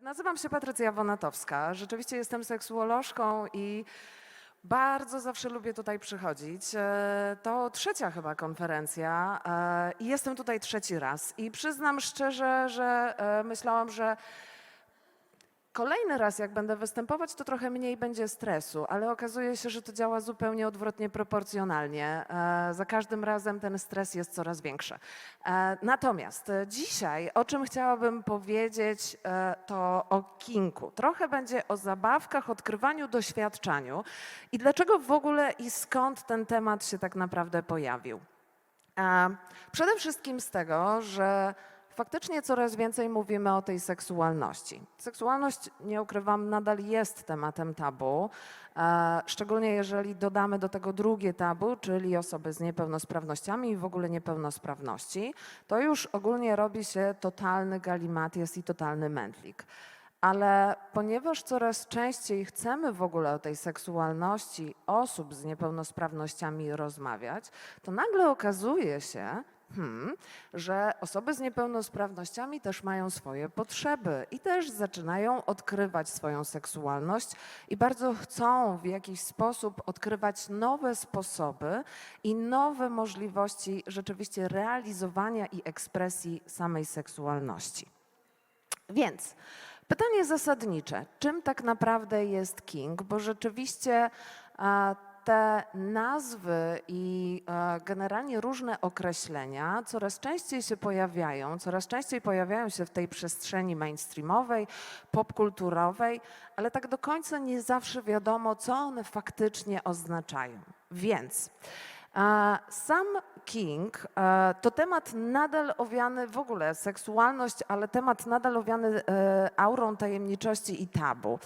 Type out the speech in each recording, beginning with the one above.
Nazywam się Patrycja Wonatowska. Rzeczywiście jestem seksuolożką i bardzo zawsze lubię tutaj przychodzić. E, To trzecia chyba konferencja e, i jestem tutaj trzeci raz. I przyznam szczerze, że e, myślałam, że kolejny raz, jak będę występować, to trochę mniej będzie stresu, ale okazuje się, że to działa zupełnie odwrotnie proporcjonalnie. E, Za każdym razem ten stres jest coraz większy. E, Natomiast dzisiaj, o czym chciałabym powiedzieć, e, to o kinku. Trochę będzie o zabawkach, odkrywaniu, doświadczaniu i dlaczego w ogóle i skąd ten temat się tak naprawdę pojawił. Przede wszystkim z tego, że faktycznie coraz więcej mówimy o tej seksualności. Seksualność, nie ukrywam, nadal jest tematem tabu, e, szczególnie jeżeli dodamy do tego drugie tabu, czyli osoby z niepełnosprawnościami i w ogóle niepełnosprawności, to już ogólnie robi się totalny galimatias i totalny mętlik. Ale ponieważ coraz częściej chcemy w ogóle o tej seksualności osób z niepełnosprawnościami rozmawiać, to nagle okazuje się, hmm, że osoby z niepełnosprawnościami też mają swoje potrzeby i też zaczynają odkrywać swoją seksualność i bardzo chcą w jakiś sposób odkrywać nowe sposoby i nowe możliwości rzeczywiście realizowania i ekspresji samej seksualności. Więc pytanie zasadnicze, czym tak naprawdę jest King? Bo rzeczywiście e, te nazwy i e, generalnie różne określenia coraz częściej się pojawiają, coraz częściej pojawiają się w tej przestrzeni mainstreamowej, popkulturowej, ale tak do końca nie zawsze wiadomo, co one faktycznie oznaczają. Więc sam King e, to temat nadal owiany w ogóle, seksualność, ale temat nadal owiany e, aurą tajemniczości i tabu.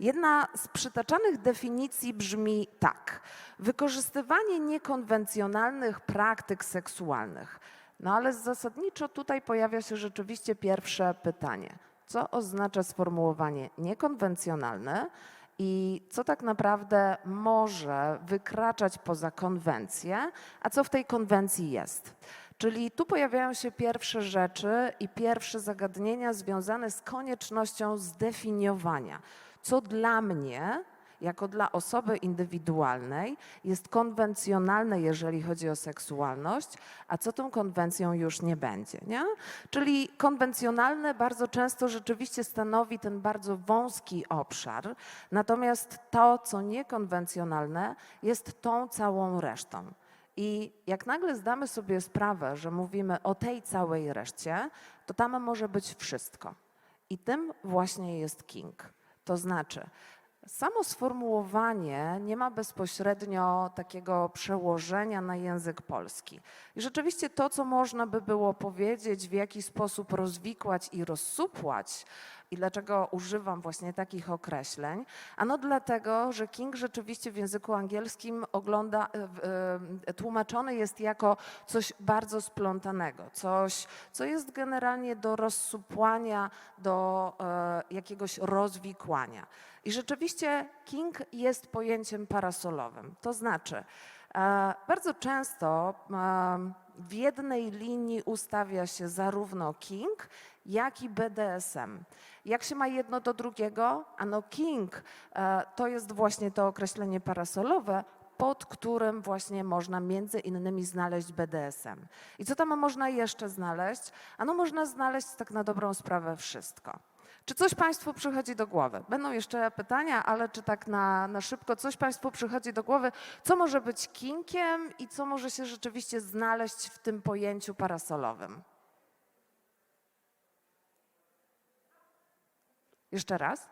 Jedna z przytaczanych definicji brzmi tak: wykorzystywanie niekonwencjonalnych praktyk seksualnych. No ale zasadniczo tutaj pojawia się rzeczywiście pierwsze pytanie: co oznacza sformułowanie niekonwencjonalne? I co tak naprawdę może wykraczać poza konwencję, a co w tej konwencji jest. Czyli tu pojawiają się pierwsze rzeczy i pierwsze zagadnienia związane z koniecznością zdefiniowania, co dla mnie jako dla osoby indywidualnej jest konwencjonalne, jeżeli chodzi o seksualność, a co tą konwencją już nie będzie. Nie? Czyli konwencjonalne bardzo często rzeczywiście stanowi ten bardzo wąski obszar, natomiast to, co niekonwencjonalne, jest tą całą resztą. I jak nagle zdamy sobie sprawę, że mówimy o tej całej reszcie, to tam może być wszystko. I tym właśnie jest King. To znaczy, Samo sformułowanie nie ma bezpośrednio takiego przełożenia na język polski. I rzeczywiście to, co można by było powiedzieć, w jaki sposób rozwikłać i rozsupłać, i dlaczego używam właśnie takich określeń? Ano dlatego, że King rzeczywiście w języku angielskim ogląda, e, e, tłumaczony jest jako coś bardzo splątanego, coś, co jest generalnie do rozsupłania, do e, jakiegoś rozwikłania. I rzeczywiście King jest pojęciem parasolowym. To znaczy, bardzo często w jednej linii ustawia się zarówno King, jak i BDSM. Jak się ma jedno do drugiego? Ano King e, to jest właśnie to określenie parasolowe, pod którym właśnie można między innymi znaleźć BDSM. I co tam można jeszcze znaleźć? Ano można znaleźć tak na dobrą sprawę wszystko. Czy coś Państwu przychodzi do głowy? Będą jeszcze pytania, ale czy tak na, na szybko coś Państwu przychodzi do głowy, co może być kinkiem i co może się rzeczywiście znaleźć w tym pojęciu parasolowym? Jeszcze raz?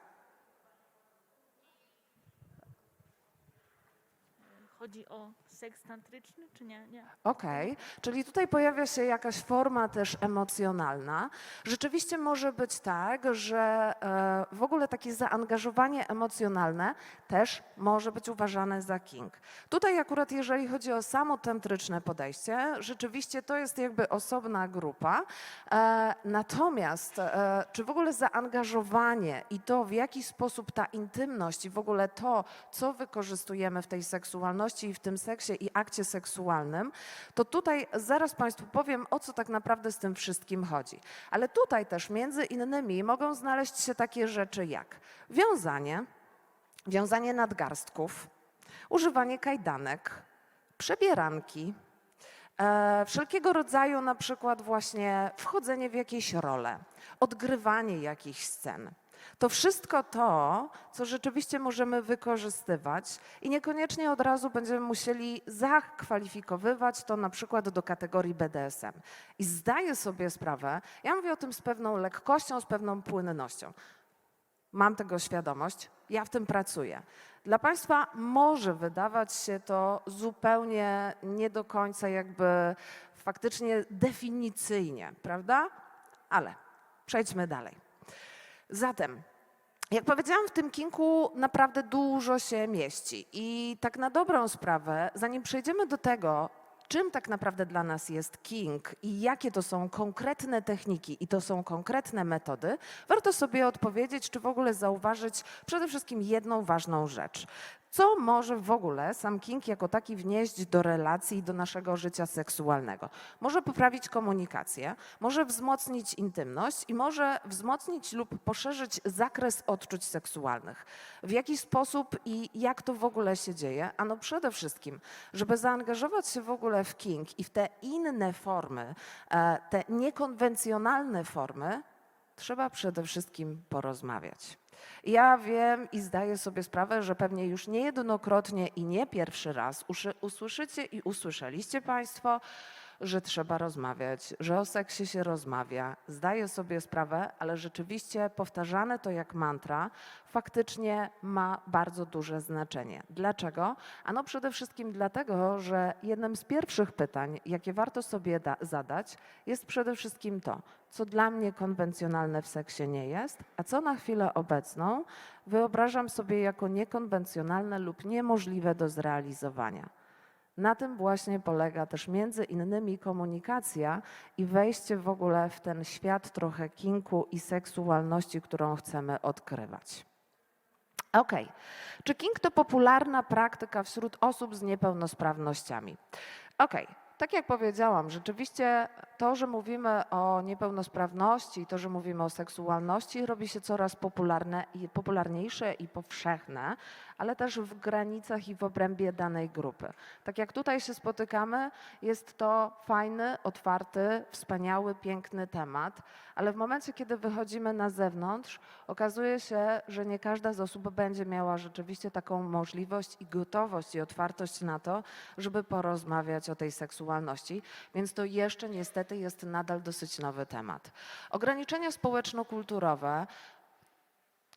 Chodzi o seks tantryczny, czy nie? Nie. Okej, czyli tutaj pojawia się jakaś forma też emocjonalna. Rzeczywiście może być tak, że e, w ogóle takie zaangażowanie emocjonalne też może być uważane za king. Tutaj akurat jeżeli chodzi o samo tantryczne podejście, rzeczywiście to jest jakby osobna grupa. E, Natomiast e, czy w ogóle zaangażowanie i to w jaki sposób ta intymność i w ogóle to, co wykorzystujemy w tej seksualności i w tym seksie seksie i akcie seksualnym, to tutaj zaraz Państwu powiem, o co tak naprawdę z tym wszystkim chodzi. Ale tutaj też między innymi mogą znaleźć się takie rzeczy jak wiązanie, wiązanie nadgarstków, używanie kajdanek, przebieranki, e, wszelkiego rodzaju na przykład właśnie wchodzenie w jakieś role, odgrywanie jakichś scen. To wszystko to, co rzeczywiście możemy wykorzystywać i niekoniecznie od razu będziemy musieli zakwalifikowywać to na przykład do kategorii BDSM. I zdaję sobie sprawę, ja mówię o tym z pewną lekkością, z pewną płynnością. Mam tego świadomość, ja w tym pracuję. Dla Państwa może wydawać się to zupełnie nie do końca jakby faktycznie definicyjnie, prawda? Ale przejdźmy dalej. Zatem, jak powiedziałam, w tym kinku naprawdę dużo się mieści. I tak na dobrą sprawę, zanim przejdziemy do tego, czym tak naprawdę dla nas jest king i jakie to są konkretne techniki i to są konkretne metody, warto sobie odpowiedzieć, czy w ogóle zauważyć przede wszystkim jedną ważną rzecz. Co może w ogóle sam king jako taki wnieść do relacji i do naszego życia seksualnego? Może poprawić komunikację, może wzmocnić intymność i może wzmocnić lub poszerzyć zakres odczuć seksualnych. W jaki sposób i jak to w ogóle się dzieje? Ano przede wszystkim, żeby zaangażować się w ogóle w king i w te inne formy, e, te niekonwencjonalne formy, trzeba przede wszystkim porozmawiać. Ja wiem i zdaję sobie sprawę, że pewnie już niejednokrotnie i nie pierwszy raz usłyszycie i usłyszeliście Państwo, że trzeba rozmawiać, że o seksie się rozmawia. Zdaję sobie sprawę, ale rzeczywiście powtarzane to jak mantra faktycznie ma bardzo duże znaczenie. Dlaczego? Ano przede wszystkim dlatego, że jednym z pierwszych pytań, jakie warto sobie da- zadać, jest przede wszystkim to, co dla mnie konwencjonalne w seksie nie jest, a co na chwilę obecną wyobrażam sobie jako niekonwencjonalne lub niemożliwe do zrealizowania. Na tym właśnie polega też między innymi komunikacja i wejście w ogóle w ten świat trochę kinku i seksualności, którą chcemy odkrywać. Okej. Czy king to popularna praktyka wśród osób z niepełnosprawnościami? Okej. Tak jak powiedziałam, rzeczywiście to, że mówimy o niepełnosprawności, to, że mówimy o seksualności, robi się coraz popularne popularniejsze i powszechne, ale też w granicach i w obrębie danej grupy. Tak jak tutaj się spotykamy, jest to fajny, otwarty, wspaniały, piękny temat, ale w momencie, kiedy wychodzimy na zewnątrz, okazuje się, że nie każda z osób będzie miała rzeczywiście taką możliwość i gotowość i otwartość na to, żeby porozmawiać o tej seksualności, więc to jeszcze niestety jest nadal dosyć nowy temat. Ograniczenia społeczno-kulturowe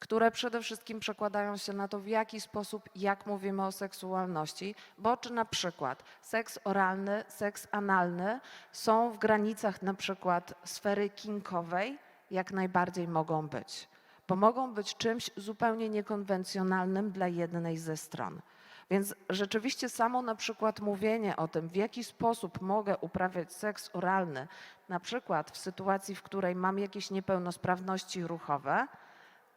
które przede wszystkim przekładają się na to, w jaki sposób, jak mówimy o seksualności, bo czy na przykład seks oralny, seks analny są w granicach na przykład sfery kinkowej, jak najbardziej mogą być, bo mogą być czymś zupełnie niekonwencjonalnym dla jednej ze stron. Więc rzeczywiście samo na przykład mówienie o tym, w jaki sposób mogę uprawiać seks oralny, na przykład w sytuacji, w której mam jakieś niepełnosprawności ruchowe,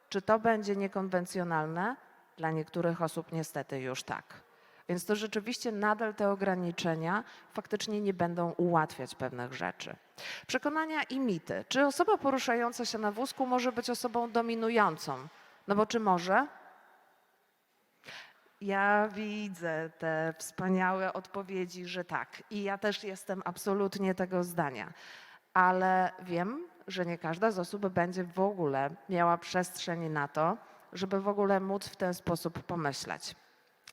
czy to będzie niekonwencjonalne? Dla niektórych osób niestety już tak. Więc to rzeczywiście nadal te ograniczenia faktycznie nie będą ułatwiać pewnych rzeczy. Przekonania i mity. Czy osoba poruszająca się na wózku może być osobą dominującą? No bo czy może? Ja widzę te wspaniałe odpowiedzi, że tak. I ja też jestem absolutnie tego zdania. Ale wiem, że nie każda z osób będzie w ogóle miała przestrzeń na to, żeby w ogóle móc w ten sposób pomyśleć.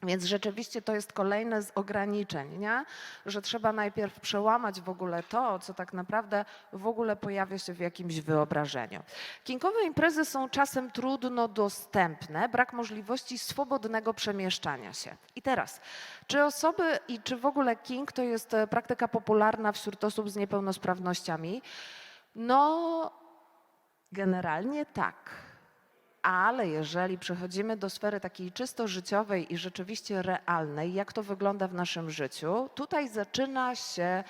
Więc rzeczywiście to jest kolejne z ograniczeń, nie? że trzeba najpierw przełamać w ogóle to, co tak naprawdę w ogóle pojawia się w jakimś wyobrażeniu. Kinkowe imprezy są czasem trudno dostępne, brak możliwości swobodnego przemieszczania się. I teraz, czy osoby i czy w ogóle king to jest e, praktyka popularna wśród osób z niepełnosprawnościami? No, generalnie tak. Ale jeżeli przechodzimy do sfery takiej czysto życiowej i rzeczywiście realnej, jak to wygląda w naszym życiu, tutaj zaczyna się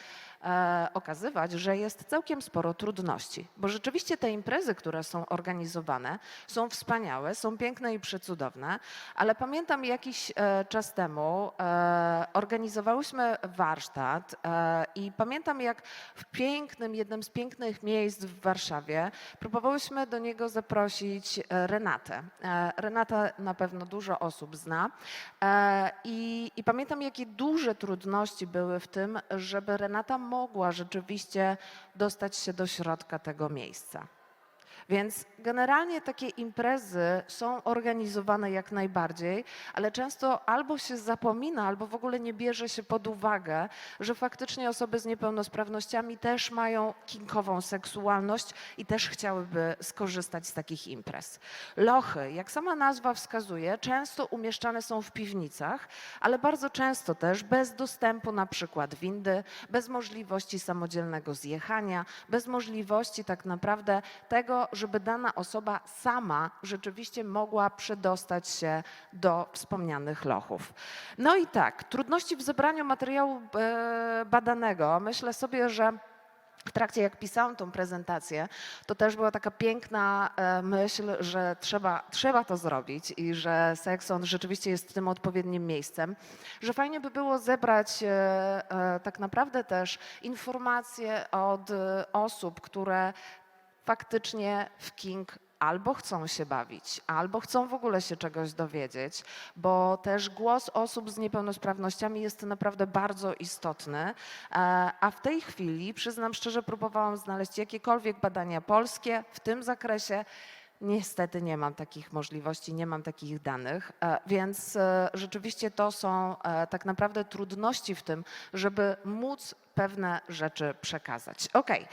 okazywać, że jest całkiem sporo trudności, bo rzeczywiście te imprezy, które są organizowane, są wspaniałe, są piękne i przecudowne, ale pamiętam jakiś e, czas temu e, organizowałyśmy warsztat e, i pamiętam jak w pięknym, jednym z pięknych miejsc w Warszawie próbowałyśmy do niego zaprosić e, Renatę. E, Renata na pewno dużo osób zna e, i, i pamiętam jakie duże trudności były w tym, żeby Renata mogła rzeczywiście dostać się do środka tego miejsca. Więc generalnie takie imprezy są organizowane jak najbardziej, ale często albo się zapomina, albo w ogóle nie bierze się pod uwagę, że faktycznie osoby z niepełnosprawnościami też mają kinkową seksualność i też chciałyby skorzystać z takich imprez. Lochy, jak sama nazwa wskazuje, często umieszczane są w piwnicach, ale bardzo często też bez dostępu na przykład windy, bez możliwości samodzielnego zjechania, bez możliwości tak naprawdę tego, żeby dana osoba sama rzeczywiście mogła przedostać się do wspomnianych lochów. No i tak, trudności w zebraniu materiału e, badanego. Myślę sobie, że w trakcie jak pisałam tą prezentację, to też była taka piękna e, myśl, że trzeba, trzeba to zrobić i że Sekson rzeczywiście jest tym odpowiednim miejscem, że fajnie by było zebrać e, tak naprawdę też informacje od osób, które faktycznie w King albo chcą się bawić, albo chcą w ogóle się czegoś dowiedzieć, bo też głos osób z niepełnosprawnościami jest naprawdę bardzo istotny. E, A w tej chwili, przyznam szczerze, próbowałam znaleźć jakiekolwiek badania polskie w tym zakresie. Niestety nie mam takich możliwości, nie mam takich danych, e, więc e, rzeczywiście to są tak naprawdę trudności w tym, żeby móc pewne rzeczy przekazać. Okej. E,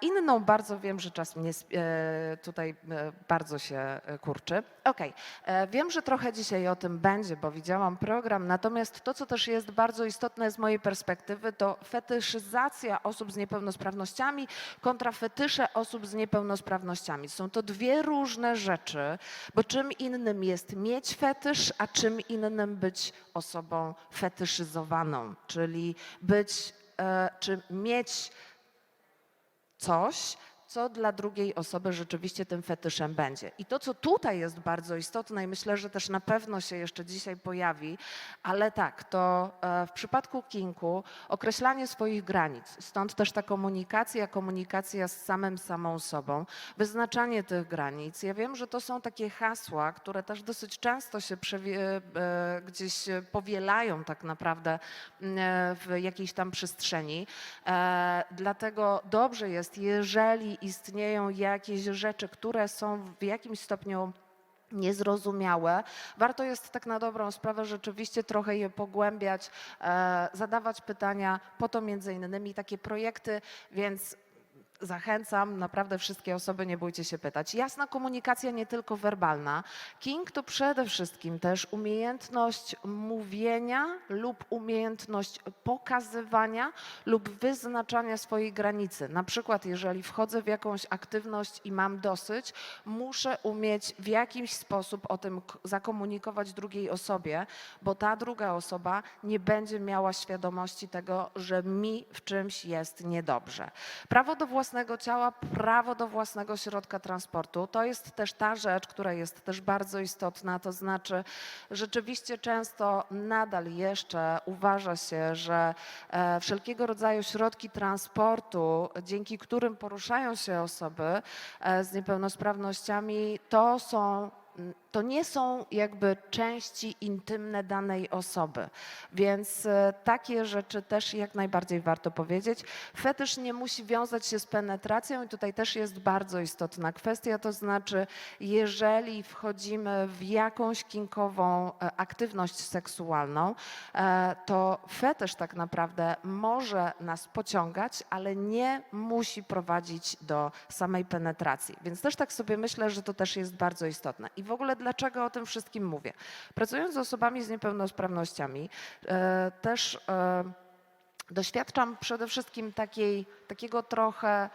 Inną bardzo wiem, że czas mnie e, tutaj e, bardzo się e, kurczy. Okej, e, wiem, że trochę dzisiaj o tym będzie, bo widziałam program, natomiast to, co też jest bardzo istotne z mojej perspektywy, to fetyszyzacja osób z niepełnosprawnościami kontra fetysze osób z niepełnosprawnościami. Są to dwie różne rzeczy, bo czym innym jest mieć fetysz, a czym innym być osobą fetyszyzowaną, czyli być, e, czy mieć coś, co dla drugiej osoby rzeczywiście tym fetyszem będzie. I to, co tutaj jest bardzo istotne i myślę, że też na pewno się jeszcze dzisiaj pojawi, ale tak, to e, w przypadku kinku określanie swoich granic, stąd też ta komunikacja, komunikacja z samym samą sobą, wyznaczanie tych granic. Ja wiem, że to są takie hasła, które też dosyć często się e, gdzieś powielają tak naprawdę e, w jakiejś tam przestrzeni. Dlatego dobrze jest, jeżeli istnieją jakieś rzeczy, które są w jakimś stopniu niezrozumiałe. Warto jest tak na dobrą sprawę rzeczywiście trochę je pogłębiać, e, zadawać pytania, po to między innymi takie projekty, więc zachęcam naprawdę wszystkie osoby, nie bójcie się pytać. Jasna komunikacja, nie tylko werbalna. King to przede wszystkim też umiejętność mówienia lub umiejętność pokazywania lub wyznaczania swojej granicy. Na przykład, jeżeli wchodzę w jakąś aktywność i mam dosyć, muszę umieć w jakiś sposób o tym zakomunikować drugiej osobie, bo ta druga osoba nie będzie miała świadomości tego, że mi w czymś jest niedobrze. Prawo do własnego ciała, prawo do własnego środka transportu to jest też ta rzecz, która jest też bardzo istotna. To znaczy, rzeczywiście często nadal jeszcze uważa się, że e, wszelkiego rodzaju środki transportu, dzięki którym poruszają się osoby e, z niepełnosprawnościami, to są to nie są jakby części intymne danej osoby, więc e, takie rzeczy też jak najbardziej warto powiedzieć. Fetysz nie musi wiązać się z penetracją i tutaj też jest bardzo istotna kwestia, to znaczy jeżeli wchodzimy w jakąś kinkową e, aktywność seksualną, e, to fetysz tak naprawdę może nas pociągać, ale nie musi prowadzić do samej penetracji. Więc też tak sobie myślę, że to też jest bardzo istotne. I w ogóle dlaczego o tym wszystkim mówię? Pracując z osobami z niepełnosprawnościami, e, też e, doświadczam przede wszystkim takiej, takiego trochę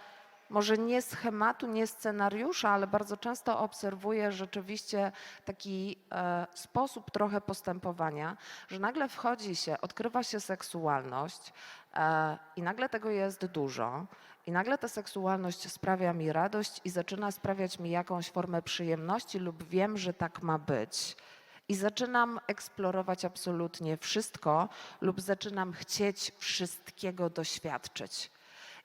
może nie schematu, nie scenariusza, ale bardzo często obserwuję rzeczywiście taki e, sposób trochę postępowania, że nagle wchodzi się, odkrywa się seksualność e, i nagle tego jest dużo. I nagle ta seksualność sprawia mi radość i zaczyna sprawiać mi jakąś formę przyjemności, lub wiem, że tak ma być. I zaczynam eksplorować absolutnie wszystko, lub zaczynam chcieć wszystkiego doświadczyć.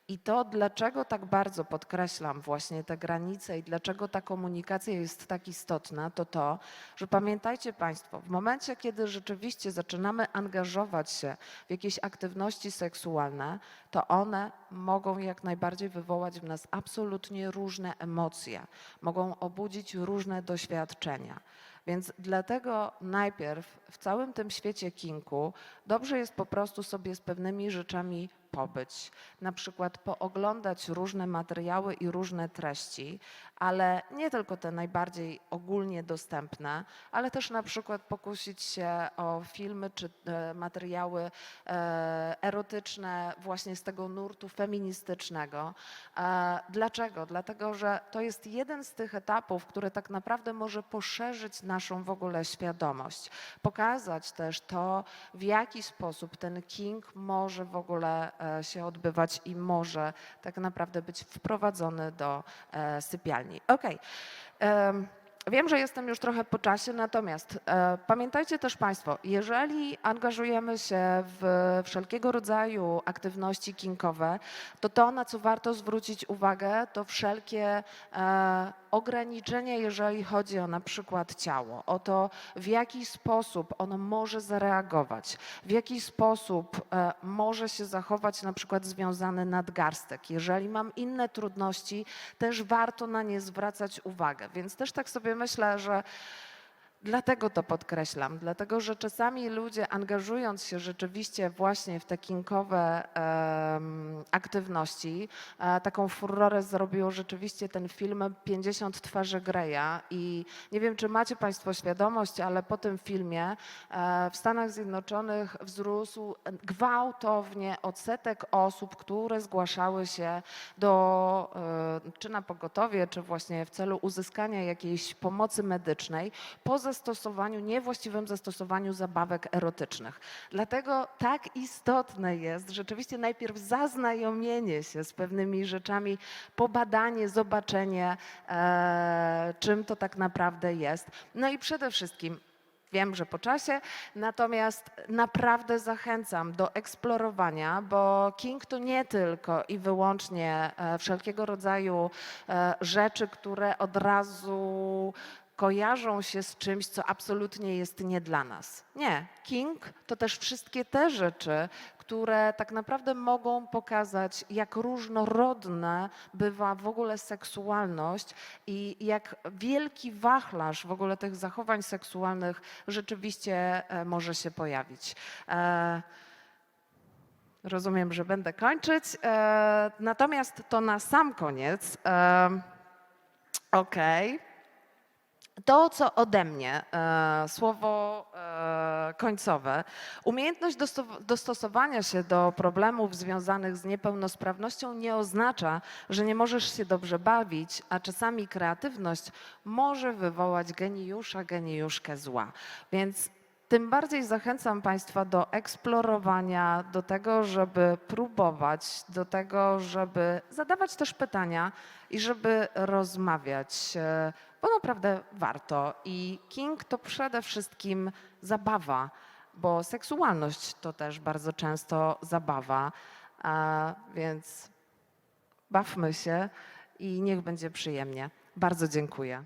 I to, dlaczego tak bardzo podkreślam właśnie te granice i dlaczego ta komunikacja jest tak istotna, to to, że pamiętajcie Państwo, w momencie, kiedy rzeczywiście zaczynamy angażować się w jakieś aktywności seksualne, to one mogą jak najbardziej wywołać w nas absolutnie różne emocje, mogą obudzić różne doświadczenia. Więc dlatego najpierw w całym tym świecie kinku dobrze jest po prostu sobie z pewnymi rzeczami pobyć, na przykład pooglądać różne materiały i różne treści, ale nie tylko te najbardziej ogólnie dostępne, ale też na przykład pokusić się o filmy czy e, materiały e, erotyczne właśnie z tego nurtu feministycznego. E, Dlaczego? Dlatego, że to jest jeden z tych etapów, który tak naprawdę może poszerzyć naszą w ogóle świadomość, pokazać też to, w jaki sposób ten king może w ogóle się odbywać i może tak naprawdę być wprowadzony do e, sypialni. Okej. Em, Wiem, że jestem już trochę po czasie, natomiast e, pamiętajcie też Państwo, jeżeli angażujemy się w wszelkiego rodzaju aktywności kinkowe, to to, na co warto zwrócić uwagę, to wszelkie e, ograniczenia, jeżeli chodzi o na przykład ciało, o to, w jaki sposób ono może zareagować, w jaki sposób e, może się zachować na przykład związany nadgarstek. Jeżeli mam inne trudności, też warto na nie zwracać uwagę. Więc też tak sobie myślę, że Dlatego to podkreślam, dlatego że czasami ludzie angażując się rzeczywiście właśnie w te kinkowe aktywności, e, taką furorę zrobił rzeczywiście ten film 50 twarzy Greya i nie wiem, czy macie Państwo świadomość, ale po tym filmie e, w Stanach Zjednoczonych wzrósł gwałtownie odsetek osób, które zgłaszały się do, e, czy na pogotowie, czy właśnie w celu uzyskania jakiejś pomocy medycznej po zastosowaniu, niewłaściwym zastosowaniu zabawek erotycznych. Dlatego tak istotne jest rzeczywiście najpierw zaznajomienie się z pewnymi rzeczami, pobadanie, zobaczenie, e, czym to tak naprawdę jest. No i przede wszystkim Wiem, że po czasie, natomiast naprawdę zachęcam do eksplorowania, bo King to nie tylko i wyłącznie e, wszelkiego rodzaju e, rzeczy, które od razu kojarzą się z czymś, co absolutnie jest nie dla nas. Nie, King to też wszystkie te rzeczy, które tak naprawdę mogą pokazać, jak różnorodna bywa w ogóle seksualność i jak wielki wachlarz w ogóle tych zachowań seksualnych rzeczywiście e, może się pojawić. E, Rozumiem, że będę kończyć. E, Natomiast to na sam koniec. Okej. To, co ode mnie, e, słowo e, końcowe, umiejętność dosto- dostosowania się do problemów związanych z niepełnosprawnością nie oznacza, że nie możesz się dobrze bawić, a czasami kreatywność może wywołać geniusza, geniuszkę zła. Więc tym bardziej zachęcam Państwa do eksplorowania, do tego, żeby próbować, do tego, żeby zadawać też pytania i żeby rozmawiać, e, bo naprawdę warto. I King to przede wszystkim zabawa, bo seksualność to też bardzo często zabawa, a więc bawmy się i niech będzie przyjemnie. Bardzo dziękuję.